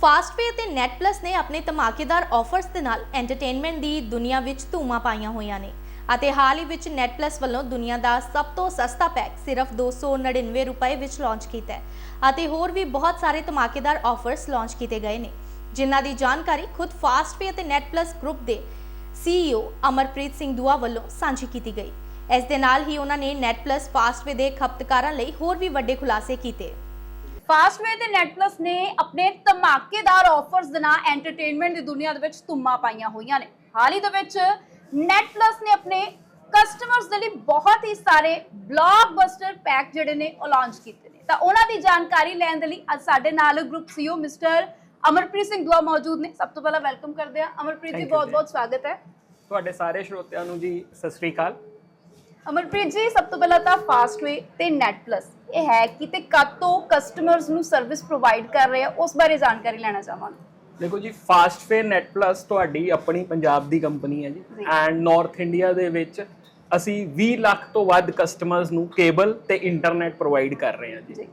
ਫਾਸਟਵੇ ਅਤੇ net plus ਨੇ ਆਪਣੇ ਧਮਾਕੇਦਾਰ ਆਫਰਸ ਦੇ ਨਾਲ ਐਂਟਰਟੇਨਮੈਂਟ ਦੀ ਦੁਨੀਆ ਵਿੱਚ ਧੂਮਾਂ ਪਾਈਆਂ ਹੋਈਆਂ ਨੇ। ਅਤੇ ਹਾਲ ਹੀ ਵਿੱਚ ਨੈਟ ਪਲੱਸ ਵੱਲੋਂ ਦੁਨੀਆ ਦਾ ਸਭ ਤੋਂ ਸਸਤਾ ਪੈਕ ਸਿਰਫ 299 ਰੁਪਏ ਵਿੱਚ ਲਾਂਚ ਕੀਤਾ ਹੈ ਅਤੇ ਹੋਰ ਵੀ ਬਹੁਤ ਸਾਰੇ ਧਮਾਕੇਦਾਰ ਆਫਰਸ ਲਾਂਚ ਕੀਤੇ ਗਏ ਨੇ। ਜਿਨ੍ਹਾਂ ਦੀ ਜਾਣਕਾਰੀ ਖੁਦ ਫਾਸਟਵੇ ਅਤੇ ਨੈਟ ਪਲੱਸ ਗਰੁੱਪ ਦੇ CEO ਅਮਰਪ੍ਰੀਤ ਸਿੰਘ ਦੁਆ ਵੱਲੋਂ ਸਾਂਝੀ ਕੀਤੀ ਗਈ। ਇਸ ਦੇ ਨਾਲ ਹੀ ਉਹਨਾਂ ਨੇ ਨੈਟ ਪਲੱਸ ਫਾਸਟਵੇ ਦੇ ਖਪਤਕਾਰਾਂ ਲਈ ਹੋਰ ਵੀ ਵੱਡੇ ਖੁਲਾਸੇ ਕੀਤੇ। ਫਾਸਟਵੇ ਤੇ ਨੈਟਪਲਸ ਨੇ ਆਪਣੇ ਧਮਾਕੇਦਾਰ ਆਫਰਸ ਦੇ ਨਾਲ ਐਂਟਰਟੇਨਮੈਂਟ ਦੀ ਦੁਨੀਆ ਦੇ ਵਿੱਚ ਧੁੰਮਾਂ ਪਾਈਆਂ ਹੋਈਆਂ ਨੇ। ਹਾਲ ਹੀ ਦੇ ਵਿੱਚ ਨੈਟਪਲਸ ਨੇ ਆਪਣੇ ਕਸਟਮਰਸ ਦੇ ਲਈ ਬਹੁਤ ਹੀ ਸਾਰੇ ਬਲੌਕਬਸਟਰ ਪੈਕ ਜਿਹੜੇ ਨੇ ਉਹ ਲਾਂਚ ਕੀਤੇ ਨੇ। ਤਾਂ ਉਹਨਾਂ ਦੀ ਜਾਣਕਾਰੀ ਲੈਣ ਦੇ ਲਈ ਅੱਜ ਸਾਡੇ ਨਾਲ group CEO mister Amarpreet Singh Dua ਮੌਜੂਦ ਨੇ। ਸਭ ਤੋਂ ਪਹਿਲਾਂ ਵੈਲਕਮ ਕਰਦੇ ਹਾਂ। ਅਮਰਪ੍ਰੀਤ ਜੀ Thank you ਬਹੁਤ ਜੀ। ਬਹੁਤ ਸਵਾਗਤ ਹੈ। ਤੁਹਾਡੇ ਸਾਰੇ ਸਰੋਤਿਆਂ ਨੂੰ ਜੀ ਸਤਿ ਸ੍ਰੀ ਅਕਾਲ। ਅਮਰਪ੍ਰੀਤ ਜੀ ਸਭ ਤੋਂ ਪਹਿਲਾਂ ਤਾਂ ਫਾਸਟਵੇ ਤੇ ਨੈਟਪਲਸ ਇਹ ਹੈ ਕਿ ਤੇ ਕਦ ਤੋਂ ਕਸਟਮਰਸ ਨੂੰ ਸਰਵਿਸ ਪ੍ਰੋਵਾਈਡ ਕਰ ਰਹੇ ਆ ਉਸ ਬਾਰੇ ਜਾਣਕਾਰੀ ਲੈਣਾ ਚਾਹਾਂਗੇ। ਦੇਖੋ ਜੀ ਫਾਸਟਵੇ ਨੈਟ ਪਲੱਸ ਤੁਹਾਡੀ ਆਪਣੀ ਪੰਜਾਬ ਦੀ ਕੰਪਨੀ ਹੈ ਜੀ। ਐਂਡ ਨਾਰਥ ਇੰਡੀਆ ਦੇ ਵਿੱਚ ਅਸੀਂ 20 ਲੱਖ ਤੋਂ ਵੱਧ ਕਸਟਮਰਸ ਨੂੰ ਕੇਬਲ ਤੇ ਇੰਟਰਨੈਟ ਪ੍ਰੋਵਾਈਡ ਕਰ ਰਹੇ ਹਾਂ ਜੀ।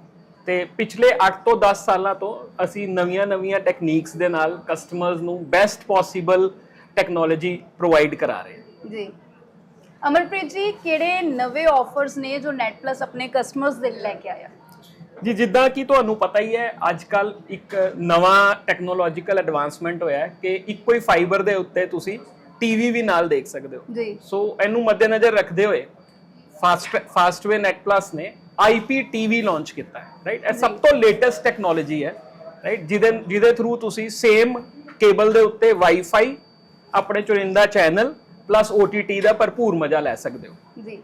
ਤੇ ਪਿਛਲੇ 8 ਤੋਂ 10 ਸਾਲਾਂ ਤੋਂ ਅਸੀਂ ਨਵੀਆਂ-ਨਵੀਆਂ ਟੈਕਨੀਕਸ ਦੇ ਨਾਲ ਕਸਟਮਰਸ ਨੂੰ ਬੈਸਟ ਪੋਸੀਬਲ ਟੈਕਨੋਲੋਜੀ ਪ੍ਰੋਵਾਈਡ ਕਰਾ ਰਹੇ ਹਾਂ। ਜੀ। ਅਮਰਪ੍ਰੀਤ ਜੀ ਕਿਹੜੇ ਨਵੇਂ ਆਫਰਸ ਨੇ ਜੋ ਨੈਟਪਲਸ ਆਪਣੇ ਕਸਟਮਰਸ ਦੇ ਲਈ ਲੈ ਕੇ ਆਇਆ? ਜੀ ਜਿੱਦਾਂ ਕਿ ਤੁਹਾਨੂੰ ਪਤਾ ਹੀ ਹੈ ਅੱਜ ਕੱਲ ਇੱਕ ਨਵਾਂ ਟੈਕਨੋਲੋਜੀਕਲ ਐਡਵਾਂਸਮੈਂਟ ਹੋਇਆ ਹੈ ਕਿ ਇੱਕੋ ਹੀ ਫਾਈਬਰ ਦੇ ਉੱਤੇ ਤੁਸੀਂ ਟੀਵੀ ਵੀ ਨਾਲ ਦੇਖ ਸਕਦੇ ਹੋ। ਜੀ। ਸੋ ਇਹਨੂੰ ਮੱਦੇਨਜ਼ਰ ਰੱਖਦੇ ਹੋਏ ਫਾਸਟ ਫਾਸਟਵੇ ਨੈਟ ਪਲੱਸ ਨੇ IPTV ਲਾਂਚ ਕੀਤਾ ਹੈ ਰਾਈਟ ਇਹ ਸਭ ਤੋਂ ਲੇਟੈਸਟ ਟੈਕਨੋਲੋਜੀ ਹੈ ਰਾਈਟ ਜਿਹਦੇ ਜਿਹਦੇ ਥਰੂ ਤੁਸੀਂ ਸੇਮ ਕੇਬਲ ਦੇ ਉੱਤੇ ਵਾਈਫਾਈ ਆਪਣੇ ਚੁਣਿੰਦਾ ਚੈਨਲ ਪਲੱਸ OTT ਦਾ ਭਰਪੂਰ ਮਜ਼ਾ ਲੈ ਸਕਦੇ ਹੋ। ਜੀ।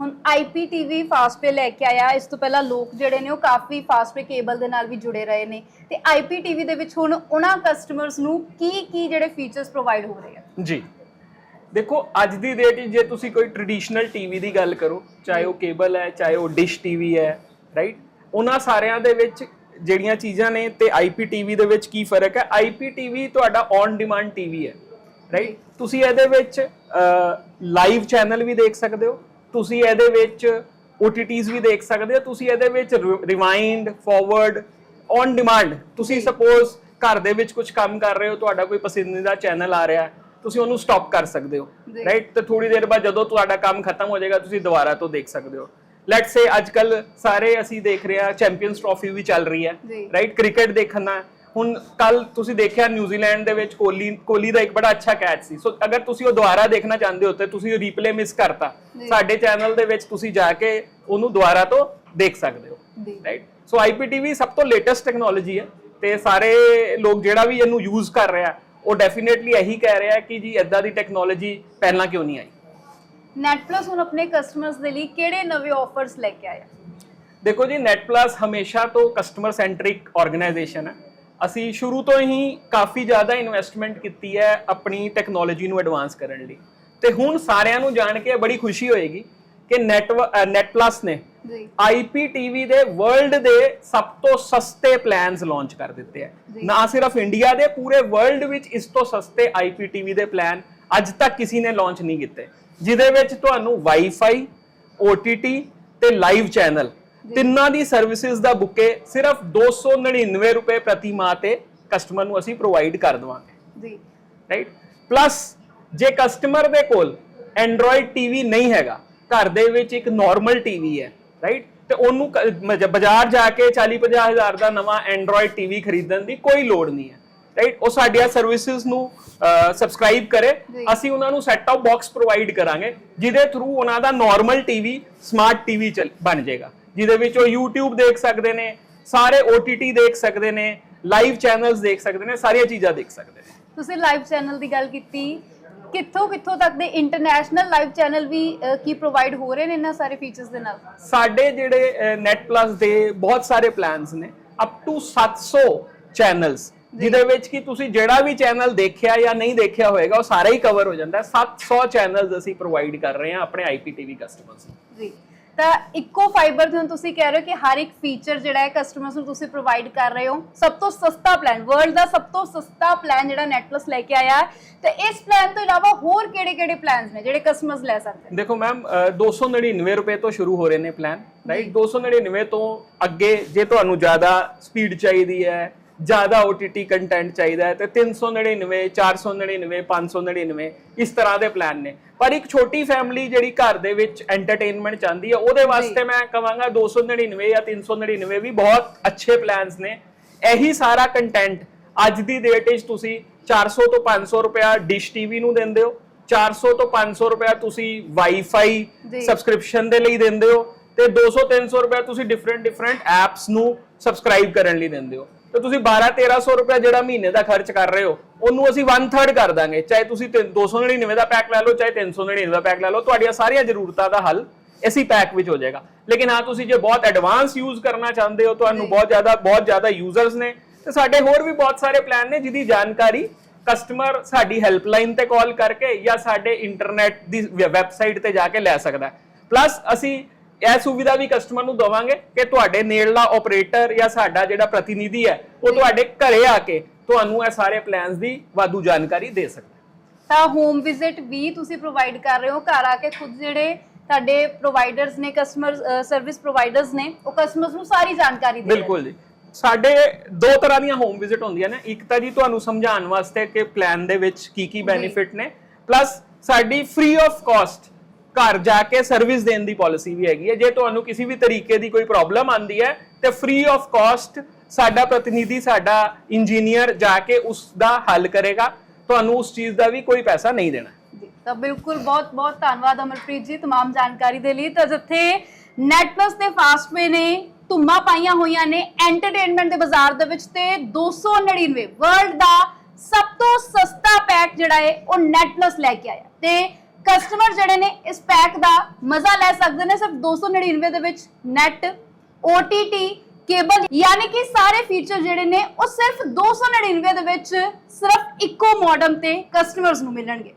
ਹੁਣ IPTV ਫਾਸਟਵੇ ਲੈ ਕੇ ਆਇਆ ਇਸ ਤੋਂ ਪਹਿਲਾਂ ਲੋਕ ਜਿਹੜੇ ਨੇ ਉਹ ਕਾਫੀ ਫਾਸਟਵੇ ਕੇਬਲ ਦੇ ਨਾਲ ਵੀ ਜੁੜੇ ਰਹੇ ਨੇ। ਤੇ IPTV ਦੇ ਵਿੱਚ ਹੁਣ ਉਹਨਾਂ ਕਸਟਮਰਸ ਨੂੰ ਕੀ ਕੀ ਜਿਹੜੇ ਫੀਚਰਸ ਪ੍ਰੋਵਾਈਡ ਹੋ ਰਹੇ ਆ? ਜੀ। ਦੇਖੋ ਅੱਜ ਦੀ ਡੇਟ ਜੇ ਤੁਸੀਂ ਕੋਈ ਟ੍ਰੈਡੀਸ਼ਨਲ ਟੀਵੀ ਦੀ ਗੱਲ ਕਰੋ ਚਾਹੇ ਉਹ ਕੇਬਲ ਹੈ ਚਾਹੇ ਉਹ ਡਿਸ਼ ਟੀਵੀ ਹੈ ਰਾਈਟ ਉਹਨਾਂ ਸਾਰਿਆਂ ਦੇ ਵਿੱਚ ਜਿਹੜੀਆਂ ਚੀਜ਼ਾਂ ਨੇ ਤੇ IPTV ਦੇ ਵਿੱਚ ਕੀ ਫ਼ਰਕ ਹੈ? IPTV ਤੁਹਾਡਾ ਔਨ ਡਿਮਾਂਡ ਟੀਵੀ ਹੈ। ਰਾਈਟ ਤੁਸੀਂ ਇਹਦੇ ਵਿੱਚ ਲਾਈਵ ਚੈਨਲ ਵੀ ਦੇਖ ਸਕਦੇ ਹੋ। ਤੁਸੀਂ ਇਹਦੇ ਵਿੱਚ OTTs ਵੀ ਦੇਖ ਸਕਦੇ ਹੋ। ਤੁਸੀਂ ਇਹਦੇ ਵਿੱਚ ਰਿਵਾਈਂਡ ਫਾਰਵਰਡ ਔਨ ਡਿਮਾਂਡ ਤੁਸੀਂ ਸਪੋਜ਼ ਘਰ ਦੇ ਵਿੱਚ ਕੁਝ ਕੰਮ ਕਰ ਰਹੇ ਹੋ ਤੁਹਾਡਾ ਕੋਈ ਪਸੰਦੀਦਾ ਚੈਨਲ ਆ ਰਿਹਾ ਤੁਸੀਂ ਉਹਨੂੰ ਸਟਾਪ ਕਰ ਸਕਦੇ ਹੋ। ਰਾਈਟ ਤੇ ਥੋੜੀ ਦੇਰ ਬਾਅਦ ਜਦੋਂ ਤੁਹਾਡਾ ਕੰਮ ਖਤਮ ਹੋ ਜਾਏਗਾ ਤੁਸੀਂ ਦੁਬਾਰਾ ਤੋਂ ਦੇਖ ਸਕਦੇ ਹੋ। ਲੈਟਸ ਸੇ ਅੱਜ ਕੱਲ ਸਾਰੇ ਅਸੀਂ ਦੇਖ ਰਹੇ ਹਾਂ ਚੈਂਪੀਅਨਸ ਟਰੋਫੀ ਵੀ ਚੱਲ ਰਹੀ ਹੈ। ਰਾਈਟ ਕ੍ਰਿਕਟ ਦੇਖਣਾ ਹੁਣ ਕੱਲ ਤੁਸੀਂ ਦੇਖਿਆ ਨਿਊਜ਼ੀਲੈਂਡ ਦੇ ਵਿੱਚ ਕੋਹਲੀ ਕੋਹਲੀ ਦਾ ਇੱਕ ਬੜਾ ਅੱਛਾ ਕੈਚ ਸੀ। ਸੋ ਅਗਰ ਤੁਸੀਂ ਉਹ ਦੁਬਾਰਾ ਦੇਖਣਾ ਚਾਹੁੰਦੇ ਹੋ ਤੇ ਤੁਸੀਂ ਉਹ ਰੀਪਲੇ ਮਿਸ ਕਰਤਾ। ਸਾਡੇ ਚੈਨਲ ਦੇ ਵਿੱਚ ਤੁਸੀਂ ਜਾ ਕੇ ਉਹਨੂੰ ਦੁਬਾਰਾ ਤੋਂ ਦੇਖ ਸਕਦੇ ਹੋ। ਰਾਈਟ ਸੋ IPTV ਸਭ ਤੋਂ ਲੇਟੈਸਟ ਟੈਕਨੋਲੋਜੀ ਹੈ ਤੇ ਸਾਰੇ ਲੋਕ ਜਿਹੜਾ ਵੀ ਇਹਨੂੰ ਯੂਜ਼ ਕਰ ਰਿਹਾ ਉਹ ਡੈਫੀਨੇਟਲੀ ਇਹੀ ਕਹਿ ਰਿਹਾ ਕਿ ਜੀ ਇਦਾਂ ਦੀ ਟੈਕਨੋਲੋਜੀ ਪਹਿਲਾਂ ਕਿਉਂ ਨਹੀਂ ਆਈ? ਨੈਟਪਲਸ ਹੁਣ ਆਪਣੇ ਕਸਟਮਰਸ ਦੇ ਲਈ ਕਿਹੜੇ ਨਵੇਂ ਆਫਰਸ ਲੈ ਕੇ ਆਇਆ? ਦੇਖੋ ਜੀ ਨੈਟ ਪਲੱਸ ਹਮੇਸ਼ਾ ਤੋਂ ਕਸਟਮਰ ਸੈਂਟਰਿਕ ਆਰਗੇਨਾਈਜੇਸ਼ਨ ਹੈ। ਅਸੀਂ ਸ਼ੁਰੂ ਤੋਂ ਹੀ ਕਾਫੀ ਜ਼ਿਆਦਾ ਇਨਵੈਸਟਮੈਂਟ ਕੀਤੀ ਹੈ ਆਪਣੀ ਟੈਕਨੋਲੋਜੀ ਨੂੰ ਐਡਵਾਂਸ ਕਰਨ ਲਈ। ਤੇ ਹੁਣ ਸਾਰਿਆਂ ਨੂੰ ਜਾਣ ਕੇ ਬੜੀ ਖੁਸ਼ੀ ਹੋਏਗੀ ਕਿ ਨੈਟ ਨੈਟ ਪਲੱਸ ਨੇ ਜੀ। IPTV ਦੇ ਵਰਲਡ ਦੇ ਸਭ ਤੋਂ ਸਸਤੇ ਪਲਾਨਸ ਲਾਂਚ ਕਰ ਦਿੱਤੇ ਹੈ। ਨਾ ਸਿਰਫ ਇੰਡੀਆ ਦੇ ਪੂਰੇ ਵਰਲਡ ਵਿੱਚ ਇਸ ਤੋਂ ਸਸਤੇ IPTV ਦੇ ਪਲਾਨ ਅੱਜ ਤੱਕ ਕਿਸੇ ਨੇ ਲਾਂਚ ਨਹੀਂ ਕੀਤੇ। ਜਿਹਦੇ ਵਿੱਚ ਤੁਹਾਨੂੰ ਵਾਈਫਾਈ OTT ਤੇ ਲਾਈਵ ਚੈਨਲ ਤਿੰਨਾਂ ਦੀ ਸਰਵਿਸਿਜ਼ ਦਾ ਬੁਕੇ ਸਿਰਫ 299 ਰੁਪਏ ਪ੍ਰਤੀ ਮਾਹ ਤੇ ਕਸਟਮਰ ਨੂੰ ਅਸੀਂ ਪ੍ਰੋਵਾਈਡ ਕਰ ਦਵਾਂਗੇ। ਜੀ। ਰਾਈਟ ਪਲੱਸ ਜੇ ਕਸਟਮਰ ਦੇ ਕੋਲ ਐਂਡਰੋਇਡ ਟੀਵੀ ਨਹੀਂ ਹੈਗਾ ਘਰ ਦੇ ਵਿੱਚ ਇੱਕ ਨਾਰਮਲ ਟੀਵੀ ਹੈ ਰਾਈਟ ਤੇ ਉਹਨੂੰ ਬਾਜ਼ਾਰ ਜਾ ਕੇ 40 50 ਹਜ਼ਾਰ ਦਾ ਨਵਾਂ ਐਂਡਰੋਇਡ ਟੀਵੀ ਖਰੀਦਣ ਦੀ ਕੋਈ ਲੋੜ ਨਹੀਂ ਹੈ ਰਾਈਟ ਉਹ ਸਾਡੀਆਂ ਸਰਵਿਸਿਜ਼ ਨੂੰ ਸਬਸਕ੍ਰਾਈਬ ਕਰੇ। ਅਸੀਂ ਉਹਨਾਂ ਨੂੰ ਸੈਟ ਟਾਪ ਬਾਕਸ ਪ੍ਰੋਵਾਈਡ ਕਰਾਂਗੇ ਜਿਹਦੇ ਥਰੂ ਉਹਨਾਂ ਦਾ ਨਾਰਮਲ ਟੀਵੀ ਸਮਾਰਟ ਟੀਵੀ ਬਣ ਜਾਏਗਾ। ਜਿਹਦੇ ਵਿੱਚ ਉਹ YouTube ਦੇਖ ਸਕਦੇ ਨੇ ਸਾਰੇ OTT ਦੇਖ ਸਕਦੇ ਨੇ ਲਾਈਵ ਚੈਨਲਸ ਦੇਖ ਸਕਦੇ ਨੇ ਸਾਰੀਆਂ ਚੀਜ਼ਾਂ ਦੇਖ ਸਕਦੇ ਨੇ। ਤੁਸੀਂ ਲਾਈਵ ਚੈਨਲ ਦੀ ਗੱਲ ਕੀਤੀ ਕਿੱਥੋਂ ਕਿੱਥੋਂ ਤੱਕ ਦੇ ਇੰਟਰਨੈਸ਼ਨਲ ਲਾਈਵ ਚੈਨਲ ਵੀ ਕੀ ਪ੍ਰੋਵਾਈਡ ਹੋ ਰਹੇ ਨੇ ਇਹਨਾਂ ਸਾਰੇ ਫੀਚਰਸ ਦੇ ਨਾਲ? ਸਾਡੇ ਜਿਹੜੇ ਨੈਟ ਪਲੱਸ ਦੇ ਬਹੁਤ ਸਾਰੇ ਪਲਾਨਸ ਨੇ ਅਪ ਟੂ 700 ਚੈਨਲਸ ਜਿਹਦੇ ਵਿੱਚ ਕਿ ਤੁਸੀਂ ਜਿਹੜਾ ਵੀ ਚੈਨਲ ਦੇਖਿਆ ਜਾਂ ਨਹੀਂ ਦੇਖਿਆ ਹੋਏਗਾ ਉਹ ਸਾਰਾ ਹੀ ਕਵਰ ਹੋ ਜਾਂਦਾ। ਹੈ 700 ਚੈਨਲਸ ਅਸੀਂ ਪ੍ਰੋਵਾਈਡ ਕਰ ਰਹੇ ਹਾਂ ਆਪਣੇ IPTV ਕਸਟਮਰਸ ਨੂੰ। ਜੀ। ਤਾਂ ਇੱਕੋ ਫਾਈਬਰ ਦੇ ਹੁਣ ਤੁਸੀਂ ਕਹਿ ਰਹੇ ਹੋ ਕਿ ਹਰ ਇੱਕ ਫੀਚਰ ਜਿਹੜਾ ਹੈ ਕਸਟਮਰਸ ਨੂੰ ਤੁਸੀਂ ਪ੍ਰੋਵਾਈਡ ਕਰ ਰਹੇ ਹੋ। ਸਭ ਤੋਂ ਸਸਤਾ ਪਲਾਨ ਵਰਲਡ ਦਾ ਸਭ ਤੋਂ ਸਸਤਾ ਪਲਾਨ ਜਿਹੜਾ ਨੈਟਪਲਸ ਲੈ ਕੇ ਆਇਆ ਹੈ। ਤੇ ਇਸ ਪਲਾਨ ਤੋਂ ਇਲਾਵਾ ਹੋਰ ਕਿਹੜੇ-ਕਿਹੜੇ ਪਲਾਨਸ ਨੇ ਜਿਹੜੇ ਕਸਟਮਰਸ ਲੈ ਸਕਦੇ ਨੇ? ਦੇਖੋ ਮੈਮ 299 ਰੁਪਏ ਤੋਂ ਸ਼ੁਰੂ ਹੋ ਰਹੇ ਨੇ ਪਲਾਨ ਰਾਈਟ 299 ਤੋਂ ਅੱਗੇ ਜੇ ਤੁਹਾਨੂੰ ਜ਼ਿਆਦਾ ਸਪੀਡ ਚਾਹੀਦੀ ਹੈ ਜ਼ਿਆਦਾ OTT ਕੰਟੈਂਟ ਚਾਹੀਦਾ ਹੈ ਤੇ 399 499 599 ਇਸ ਤਰ੍ਹਾਂ ਦੇ ਪਲਾਨ ਨੇ। ਪਰ ਇੱਕ ਛੋਟੀ ਫੈਮਿਲੀ ਜਿਹੜੀ ਘਰ ਦੇ ਵਿੱਚ ਐਂਟਰਟੇਨਮੈਂਟ ਚਾਹੁੰਦੀ ਹੈ ਉਹਦੇ ਵਾਸਤੇ ਮੈਂ ਕਹਾਂਗਾ 299 ਜਾਂ 399 ਵੀ ਬਹੁਤ ਅੱਛੇ ਪਲਾਨਸ ਨੇ। ਇਹੀ ਸਾਰਾ ਕੰਟੈਂਟ ਅੱਜ ਦੀ ਡੇਟ ਵਿੱਚ ਤੁਸੀਂ 400 ਤੋਂ 500 ਰੁਪਿਆ ਡਿਸ਼ ਟੀਵੀ ਨੂੰ ਦਿੰਦੇ ਹੋ 400 ਤੋਂ 500 ਰੁਪਿਆ ਤੁਸੀਂ ਵਾਈਫਾਈ। ਸਬਸਕ੍ਰਿਪਸ਼ਨ ਦੇ ਲਈ ਦਿੰਦੇ ਹੋ ਤੇ 200 300 ਰੁਪਏ ਤੁਸੀਂ ਡਿਫਰੈਂਟ ਡਿਫਰੈਂਟ ਐਪਸ ਨੂੰ ਸਬਸਕ੍ਰਾਈਬ ਕਰਨ ਲਈ ਦਿੰਦੇ ਹੋ। ਤੇ ਤੁਸੀਂ 12 1300 ਰੁਪਏ ਜਿਹੜਾ ਮਹੀਨੇ ਦਾ ਖਰਚ ਕਰ ਰਹੇ ਹੋ, ਉਹਨੂੰ ਅਸੀਂ 1/3 ਕਰ ਦਾਂਗੇ। ਚਾਹੇ ਤੁਸੀਂ ਤਿੰਨ- 299 ਦਾ ਪੈਕ ਲੈ ਲਓ, ਚਾਹੇ 399 ਦਾ ਪੈਕ ਲੈ ਲਓ, ਤੁਹਾਡੀਆਂ ਸਾਰੀਆਂ ਜ਼ਰੂਰਤਾਂ ਦਾ ਹੱਲ ਇਸੇ ਪੈਕ ਵਿੱਚ ਹੋ ਜਾਏਗਾ। ਲੇਕਿਨ ਹਾਂ, ਤੁਸੀਂ ਜੇ ਬਹੁਤ ਐਡਵਾਂਸ ਯੂਜ਼ ਕਰਨਾ ਚਾਹੁੰਦੇ ਹੋ, ਤੁਹਾਨੂੰ ਬਹੁਤ ਜ਼ਿਆਦਾ ਬਹੁਤ ਜ਼ਿਆਦਾ ਯੂਜ਼ਰਸ ਨੇ, ਤੇ ਸਾਡੇ ਹੋਰ ਵੀ ਬਹੁਤ ਸਾਰੇ ਪਲਾਨ ਨੇ, ਜਿਹਦੀ ਜਾਣਕਾਰੀ ਕਸਟਮਰ ਸਾਡੀ ਹੈਲਪਲਾਈਨ ਤੇ ਕਾਲ ਕਰਕੇ ਜਾਂ ਸਾਡੇ ਇੰਟਰਨੈਟ ਦੀ ਵੈਬਸਾਈਟ ਤੇ ਜਾ ਕੇ ਲੈ ਸਕਦਾ ਪਲੱਸ ਅਸੀਂ ਇਹ ਸੁਵਿਧਾ ਵੀ ਕਸਟਮਰ ਨੂੰ ਦਵਾਂਗੇ ਕਿ ਤੁਹਾਡੇ ਨੇੜਲਾ ਆਪਰੇਟਰ ਜਾਂ ਸਾਡਾ ਜਿਹੜਾ ਪ੍ਰਤੀਨਿਧੀ ਹੈ ਉਹ ਤੁਹਾਡੇ ਘਰੇ ਆ ਕੇ ਤੁਹਾਨੂੰ ਇਹ ਸਾਰੇ ਪਲਾਨਸ ਦੀ ਵਾਧੂ ਜਾਣਕਾਰੀ ਦੇ ਸਕਦਾ ਤਾਂ ਹੋਮ ਵਿਜ਼ਿਟ ਵੀ ਤੁਸੀਂ ਪ੍ਰੋਵਾਈਡ ਕਰ ਰਹੇ ਹੋ ਘਰ ਆ ਕੇ ਖੁਦ ਜਿਹੜੇ ਤੁਹਾਡੇ ਪ੍ਰੋਵਾਈਡਰਸ ਨੇ ਕਸਟਮਰ ਸਰਵਿਸ ਪ੍ਰੋਵਾਈਡਰਸ ਨੇ ਉਹ ਕਸਟਮਰਸ ਨੂੰ ਸਾਰੀ ਜਾਣਕਾਰੀ ਦੇ। ਬਿਲਕੁਲ ਜੀ। ਸਾਡੇ ਦੋ ਤਰ੍ਹਾਂ ਦੀਆਂ ਹੋਮ ਵਿਜ਼ਿਟ ਹੁੰਦੀਆਂ ਨੇ। ਇੱਕ ਤਾਂ ਜੀ ਤੁਹਾਨੂੰ ਸਮਝਾਉਣ ਵਾਸਤੇ ਕਿ ਪਲਾਨ ਦੇ ਵਿੱਚ ਕੀ ਕੀ ਬੈਨੀਫਿਟ ਨੇ। ਪਲੱਸ ਸਾਡੀ ਫ੍ਰੀ ਆਫ ਕਾਸਟ ਘਰ ਜਾ ਕੇ ਸਰਵਿਸ ਦੇਣ ਦੀ ਪਾਲਿਸੀ ਵੀ ਹੈਗੀ ਹੈ ਜੇ ਤੁਹਾਨੂੰ ਕਿਸੇ ਵੀ ਤਰੀਕੇ ਦੀ ਕੋਈ ਪ੍ਰੋਬਲਮ ਆਂਦੀ ਹੈ ਤੇ ਫ੍ਰੀ ਆਫ ਕਾਸਟ ਸਾਡਾ ਪ੍ਰਤੀਨਿਧੀ ਸਾਡਾ ਇੰਜੀਨੀਅਰ ਜਾ ਕੇ ਉਸ ਦਾ ਹੱਲ ਕਰੇਗਾ ਤੁਹਾਨੂੰ ਉਸ ਚੀਜ਼ ਦਾ ਵੀ ਕੋਈ ਪੈਸਾ ਨਹੀਂ ਦੇਣਾ ਜੀ, ਤਾਂ ਬਿਲਕੁਲ ਬਹੁਤ ਬਹੁਤ ਧੰਨਵਾਦ ਅਮਰਪ੍ਰੀਤ ਜੀ तमाम ਜਾਣਕਾਰੀ ਦੇ ਲਈ ਤਾਂ ਜਿੱਥੇ ਨੈਟਪਲਸ ਤੇ ਫਾਸਟਵੇ ਨੇ ਧੁੰਮਾਂ ਪਾਈਆਂ ਹੋਈਆਂ ਨੇ ਐਂਟਰਟੇਨਮੈਂਟ ਦੇ ਬਾਜ਼ਾਰ ਦੇ ਵਿੱਚ ਤੇ 299 ਵਰਲਡ ਦਾ ਸਭ ਤੋਂ ਸਸਤਾ ਪੈਕ ਜਿਹੜਾ ਹੈ ਉਹ ਨੈਟਪਲਸ ਲੈ ਕੇ ਆਇਆ ਤੇ ਕਸਟਮਰ ਜਿਹੜੇ ਨੇ ਇਸ ਪੈਕ ਦਾ ਮਜ਼ਾ ਲੈ ਸਕਦੇ ਨੇ ਸਿਰਫ 299 ਦੇ ਵਿੱਚ ਨੈਟ OTT ਕੇਬਲ ਯਾਨੀ ਕਿ ਸਾਰੇ ਫੀਚਰ ਜਿਹੜੇ ਨੇ ਉਹ ਸਿਰਫ 299 ਦੇ ਵਿੱਚ ਸਿਰਫ ਇੱਕੋ ਮਾਡਮ ਤੇ ਕਸਟਮਰਸ ਨੂੰ ਮਿਲਣਗੇ।